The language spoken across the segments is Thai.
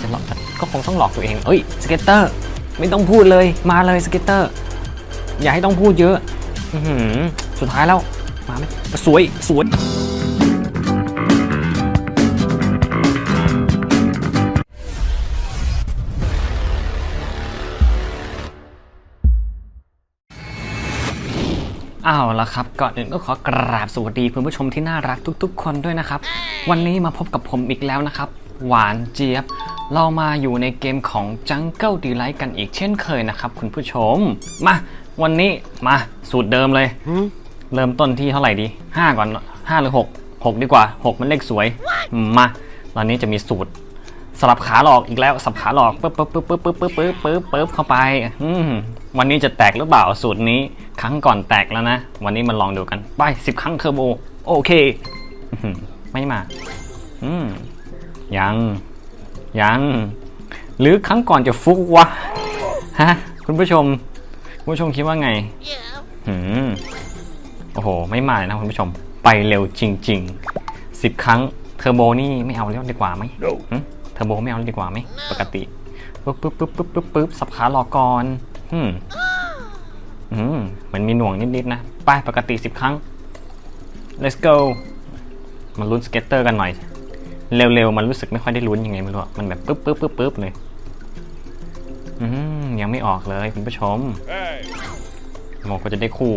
จะหลอกก็คงต้องหลอกตัวเองเอ้ยสเก็ตเตอร์ ไม่ต้องพูดเลยมาเลยสเก็ตเตอร์ อย่าให้ต้องพูดเยอะสุดท้ายแล้วมาไหมสวยสวยเอาละครับก่อนอื่นก็ขอกราบสวัสดีคุณผู้ชมที่น่ารักทุก ๆ คนด้วยนะครับ วันนี้มาพบกับผมอีกแล้วนะครับ หวานเจี๊ยบ เรามาอยู่ในเกมของ Jungle Delight กันอีกเช่นเคยนะครับ คุณผู้ชม มา วันนี้มาสูตรเดิมเลย เริ่มต้นที่เท่าไหร่ดี 5 ก่อน 5 หรือ 6 6 ดีกว่า 6 มันเลขสวย มาตอนนี้จะมีสูตรสลับขาหลอกอีกแล้วสับขาหลอกปึ๊บปึ๊บปึ๊บปึ๊บปึ๊บปึ๊บปึ๊บปึ๊บปึ๊บเข้าไปอืมวันนี้จะแตกหรือเปล่าสูตรนี้ ครั้งก่อนแตกแล้วนะ วันนี้มาลองดูกัน ไปสิบครั้งเทอร์โบ โอเคอื้อหือไม่มา อืม ยัง ยัง หรือครั้งก่อนจะฟุกวะ ฮะ คุณผู้ชม คุณผู้ชมคิดว่าไงหืมโอ้โห ไม่มาเลยนะคุณผู้ชม ไปเร็วจริงๆสิบครั้งเทอร์โบนี่ไม่เอาแล้วดีกว่าไหมหึเทอร์โบไม่เอาแล้วดีกว่าไหม ปกติปึ๊บปึ๊บปึ๊บปึ๊บปึ๊บปึ๊บสับขาหลอกก่อนอืมอืมเหมือนมีหน่วงนิดๆนะ ไปปกติสิบครั้ง let's go มาลุ้นสเก็ตเตอร์กันหน่อย เร็วๆ มันรู้สึกไม่ค่อยได้ลุ้นยังไงไม่รู้อะมันแบบปึ๊บปึ๊บปึ๊บปึ๊บเลยอืมยังไม่ออกเลยคุณผู้ชม Hey! โมก็จะได้คู่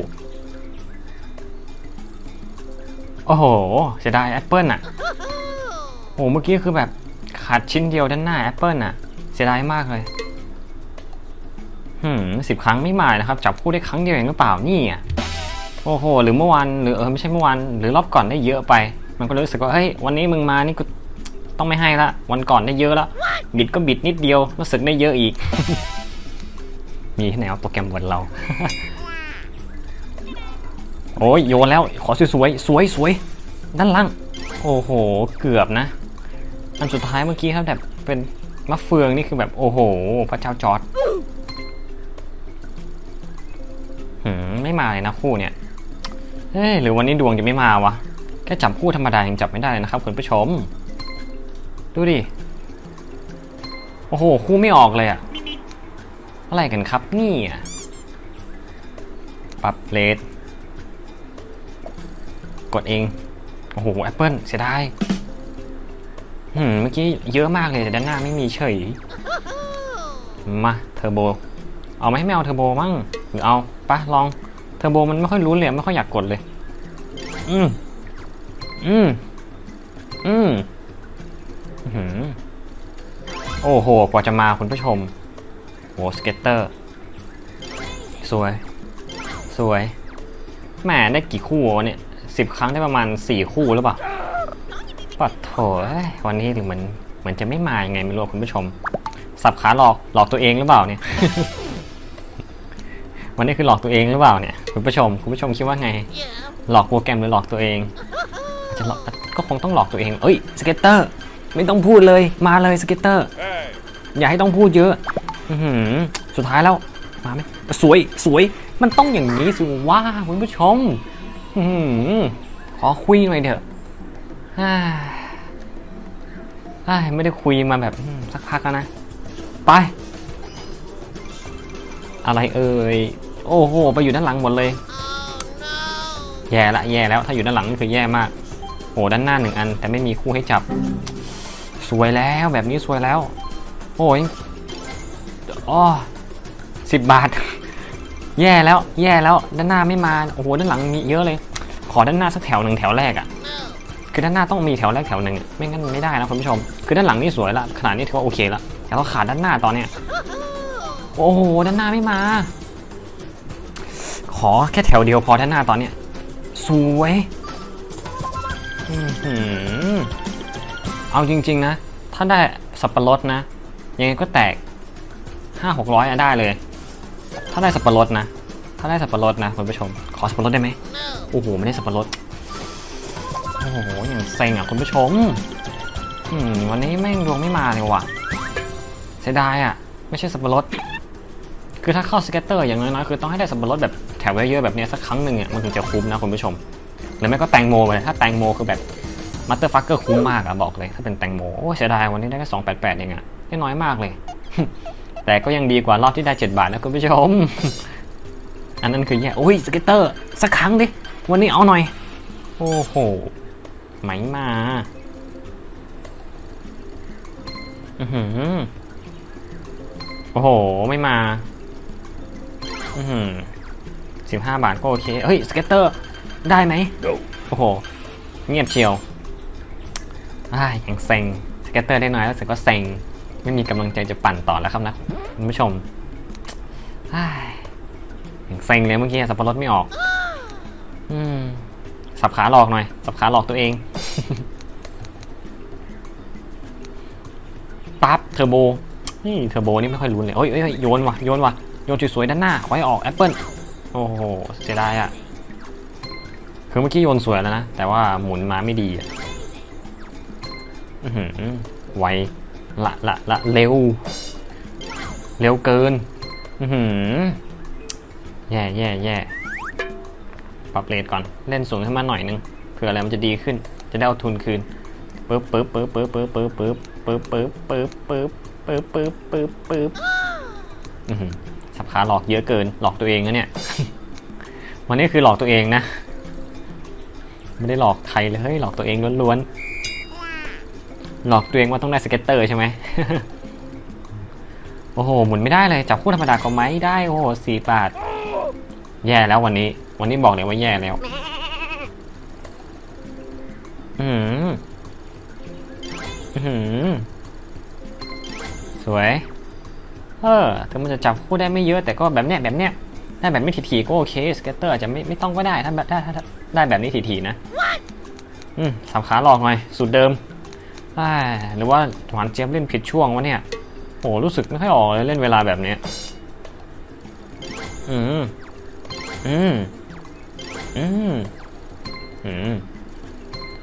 โอ้โหเสียดายแอปเปิลอะโหเมื่อกี้คือแบบขาดชิ้นเดียวด้านหน้าแอปเปิลอะเสียดายมากเลยหืมสิบครั้งไม่มานะครับ จับคู่ได้ครั้งเดียวเองหรือเปล่านี่อะโอ้โห หรือเมื่อวานหรือเออไม่ใช่เมื่อวานหรือรอบก่อนได้เยอะไป มันก็เลยรู้สึกว่าเฮ้ยวันนี้มึงมานี่กูต้องไม่ให้ละ วันก่อนได้เยอะละบิดก็บิดนิดเดียวรู้สึกได้เยอะอีก มีที่ไหนเอาโปรแกรมบนเรา โอ้ยโยนแล้วขอสวยๆสวยสวยด้านล่าง โอ้โห เกือบนะ อันสุดท้ายเมื่อกี้ครับแบบเป็นมะเฟืองนี่คือแบบโอ้โห พระเจ้าจอร์ดหืมไม่มาเลยนะคู่เนี่ยเฮ้ยหรือวันนี้ดวงจะไม่มาวะ แค่จับคู่ธรรมดายังจับไม่ได้เลยนะครับคุณผู้ชม ดูดิ โอ้โห คู่ไม่ออกเลยอะอะไรกันครับนี่อะปรับเลทกดเอง โอ้โหแอปเปิลเสียดายหืมเมื่อกี้เยอะมากเลยแต่ด้านหน้าไม่มีเฉย มาเทอร์โบ เอาไหมไม่เอาเทอร์โบมั่งหรือเอาปะลอง เทอร์โบมันไม่ค่อยรู้เลยไม่ค่อยอยากกดเลย อืม อืม อืมอื้อหือโอ้โห กว่าจะมาคุณผู้ชมโหสเก็ตเตอร์ สวย สวย แหมได้กี่คู่วะเนี่ยสิบครั้งได้ประมาณสี่คู่หรือเปล่าปัดโถวันนี้หรือเหมือนเหมือนจะไม่มายังไงไม่รู้คุณผู้ชม สับขาหลอกหลอกตัวเองหรือเปล่าเนี่ย วันนี้คือหลอกตัวเองหรือเปล่าเนี่ยคุณผู้ชม คุณผู้ชมคิดว่าไง หลอกโปรแกรมหรือหลอกตัวเอง จะหลอกก็คงต้องหลอกตัวเอง เอ้ยสเก็ตเตอร์ ไม่ต้องพูดเลยมาเลยสเก็ตเตอร์ อย่าให้ต้องพูดเยอะอสุดท้ายแล้วมาไหมสวยสวยมันต้องอย่างนี้สิว่าคุณผู้ชมอขอคุยหน่อยเถอะไม่ได้คุยมาแบบสักพักแล้วนะ ไป อะไรเอ่ย โอ้โห ไปอยู่ด้านหลังหมดเลย แย่ละแย่แล้ว ถ้าอยู่ด้านหลังนี่คือแย่มาก โอ้ด้านหน้าหนึ่งอัน แต่ไม่มีคู่ให้จับ สวยแล้วแบบนี้สวยแล้ว โอ้ยอ๋อสิบบาท แย่แล้ว แย่แล้ว ด้านหน้าไม่มา โอ้โห ด้านหลังมีเยอะเลย ขอด้านหน้าสักแถวหนึ่งแถวแรกอะ่ะ คือด้านหน้าต้องมีแถวแรกแถวหนึ่งไม่งั้นไม่ได้นะคุณผู้ชม คือด้านหลังนี่สวยละ ขนาดนี้ถือว่าโอเคละ แต่เราขาดด้านหน้าตอนเนี้ย โอ้โห ด้านหน้าไม่มา ขอแค่แถวเดียวพอด้านหน้าตอนเนี้ย สวย เอาจริง ๆ นะ ถ้าได้สับปะรดนะ ยังไงก็แตกห้าหกร้อยได้เลย ถ้าได้สับปะรดนะ ถ้าได้สับปะรดนะคุณผู้ชม ขอสับปะรดได้ไหมโอ้โหไม่ได้สับปะรดโอ้โหอย่างเซ็งอะคุณผู้ชมอืมวันนี้แม่งดวงไม่มาเลยว่ะเสียดายอะ ไม่ใช่สับปะรดคือถ้าเข้าสเก็ตเตอร์อย่างน้อยๆคือต้องให้ได้สับปะรดแบบแถวเยอะๆแบบเนี้ยสักครั้งหนึ่งอะมันถึงจะคุ้มนะคุณผู้ชม หรือไม่ก็แตงโมไปถ้าแตงโมคือแบบมัตเตอร์ฟักเกอร์คุ้มมากอะบอกเลย ถ้าเป็นแตงโมโอ้เสียดายวันนี้ได้แค่สองแปดแปดเองอะได้น้อยมากเลย แต่ก็ยังดีกว่ารอบที่ได้7บาทนะคุณผู้ชม อันนั้นคือแย่โอ้ยสเก็ตเตอร์สักครั้งดิวันนี้เอาหน่อย โอ้โหไหมมาอือหือโอ้โห ไม่มา อือหือสิบห้าบาทก็โอเค เฮ้ย สเก็ตเตอร์ ได้ไหม โอ้โห เงียบเชียวอ่าอย่างเซ็งสเก็ตเตอร์ได้น้อยแล้วรู้สึกก็เซ็ง ไม่มีกำลังใจจะปั่นต่อแล้วครับนะคุณผู้ชมอ้ายอย่างเซ็งเลยเมื่อกี้สับปะรดไม่ออก อืม สับขาหลอกหน่อย สับขาหลอกตัวเอง ปั๊บเทอร์โบ นี่เทอร์โบนี่ไม่ค่อยรุนเลยเอ้ยเอ้ยเอ้ยโยนว่ะ โยนว่ะ โยนสวยๆด้านหน้าขอให้ออกแอปเปิลโอ้โห เสียดายอะ คือเมื่อกี้โยนสวยแล้วนะ แต่ว่าหมุนมาไม่ดีอะไวละละละเร็ว เร็วเกินอืแย่แย่แย่ปรับเรทก่อน เล่นสูงขึ้นมาหน่อยนึงเผื่ออะไรมันจะดีขึ้น จะได้เอาทุนคืนปึ๊บปึ๊บปึ๊บปึ๊บปึ๊บปึ๊บปึ๊บปึ๊บปึ๊บปึ๊บปึ๊บปึ๊บปึ๊บปึ๊บปึ๊บอือหือสับขาหลอกเยอะเกิน หลอกตัวเองนะเนี่ย วันนี้คือหลอกตัวเองนะ ไม่ได้หลอกใครเลยเฮ้ยหลอกตัวเองล้วนๆ หลอกตัวเองว่าต้องได้สเก็ตเตอร์ใช่ไหม โอ้โห หมุนไม่ได้เลย จับคู่ธรรมดาก็ไม่ได้ โอ้โหสี่บาท แย่แล้ววันนี้ วันนี้บอกเลยว่าแย่แล้ว อืมอืมสวย เออ ถึงมันจะจับคู่ได้ไม่เยอะแต่ก็แบบเนี้ยแบบเนี้ยได้แบบไม่ถี่ๆก็โอเค สเก็ตเตอร์อาจจะไม่ไม่ต้องก็ได้ ถ้าแบบถ้าถ้า ได้แบบนี้ถี่ๆนะ อืมสับขาหลอกหน่อยสูตรเดิมอ้ายหรือว่าหวานเจี๊ยบเล่นผิดช่วงวะเนี่ย โอ้รู้สึกไม่ค่อยออกเลยเล่นเวลาแบบเนี้ยอืม อืม อืม อืม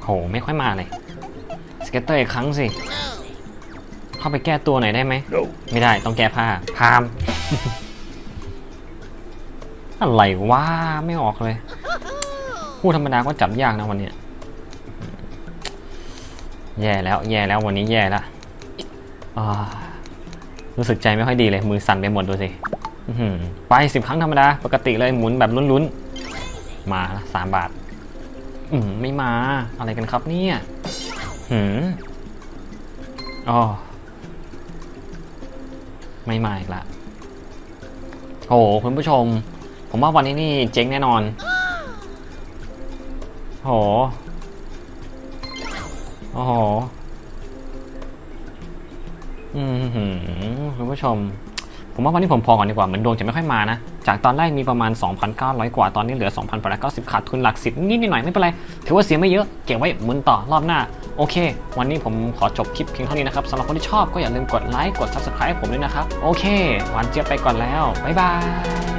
โห ไม่ค่อยมาเลย สเก็ตเตอร์อีกครั้งสิ เข้าไปแก้ตัวหน่อยได้ไหม ไม่ได้ ต้องแก้ผ้า พาม อะไรวะ ไม่ออกเลย พูดธรรมดาก็จับยากนะวันนี้ แย่แล้ว แย่แล้ววันนี้แย่ละรู้สึกใจไม่ค่อยดีเลย มือสั่นไปหมดดูสิไปสิบครั้งธรรมดา ปกติเลยหมุนแบบลุ้นๆ มาละสามบาท อืมไม่มา อะไรกันครับเนี่ย หืมอ๋อไม่มาอีกละโอ้โหคุณผู้ชม ผมว่าวันนี้นี่เจ๊งแน่นอน โหโอ้โหอืมคุณผู้ชม ผมว่าวันนี้ผมพอก่อนดีกว่า เหมือนดวงจะไม่ค่อยมานะ จากตอนแรกมีประมาณ 2,900 กว่า ตอนนี้เหลือ 2,890 ขาดทุนหลักสิบนิดหน่อยไม่เป็นไร ถือว่าเสียไม่เยอะ เก็บไว้หมุนต่อรอบหน้า โอเค วันนี้ผมขอจบคลิปเพียงเท่านี้นะครับสำหรับคนที่ชอบก็อย่าลืมกดไลค์ กด subscribe ให้ผมด้วยนะครับ โอเค หวานเจี๊ยบไปก่อนแล้ว บ๊ายบาย